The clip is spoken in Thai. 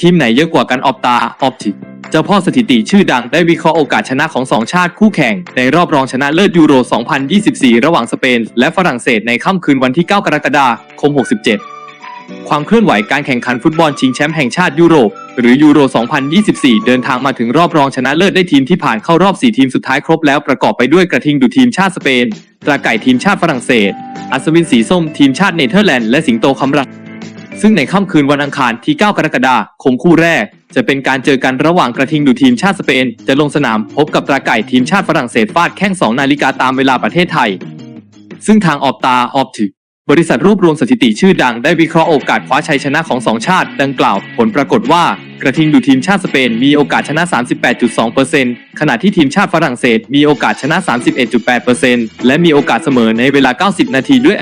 ทีมไหนเยอะกว่ากันออปตาออปติเจ้าพ่อสถิติชื่อดังได้วิเคราะห์โอกาสชนะของสองชาติคู่แข่ง ในรอบรองชนะเลิศยูโร 2024 ระหว่างสเปน และฝรั่งเศสในค่ำคืนวันที่ 9 กรกฎาคม 67 ความเคลื่อนไหวการแข่งขันฟุตบอลชิงแชมป์แห่งชาติยุโรป หรือยูโร 2024 เดินทางมาถึงรอบรองชนะเลิศได้ทีมที่ผ่านเข้ารอบ 4 ทีมสุดท้ายครบแล้วประกอบไปด้วยกระทิงดูทีมชาติสเปนตราไก่ทีมชาติฝรั่งเศส อัศวินสีส้มทีมชาติเนเธอร์แลนด์และสิงโตคำรัง ซึ่งในค่ำคืนวันอังคารที่ 9 กรกฎาคมคู่แรก จะเป็นการเจอกันระหว่างกระทิงดูทีมชาติสเปน จะลงสนามพบกับตราไก่ทีมชาติฝรั่งเศสฟาดแข้ง2นาฬิกาตามเวลาประเทศไทย ซึ่งทางออบตาออบถึกบริษัทรวบรวมสถิติชื่อดังได้วิเคราะห์โอกาสคว้าชัยชนะของสองชาติ ดังกล่าว ผลปรากฏว่า กระทิงดูทีมชาติสเปนมีโอกาสชนะ 38.2%ขณะที่ทีมชาติฝรั่งเศสมีโอกาสชนะ 31.8%และมีโอกาสเสมอในเวลา 90 นาทีด้วย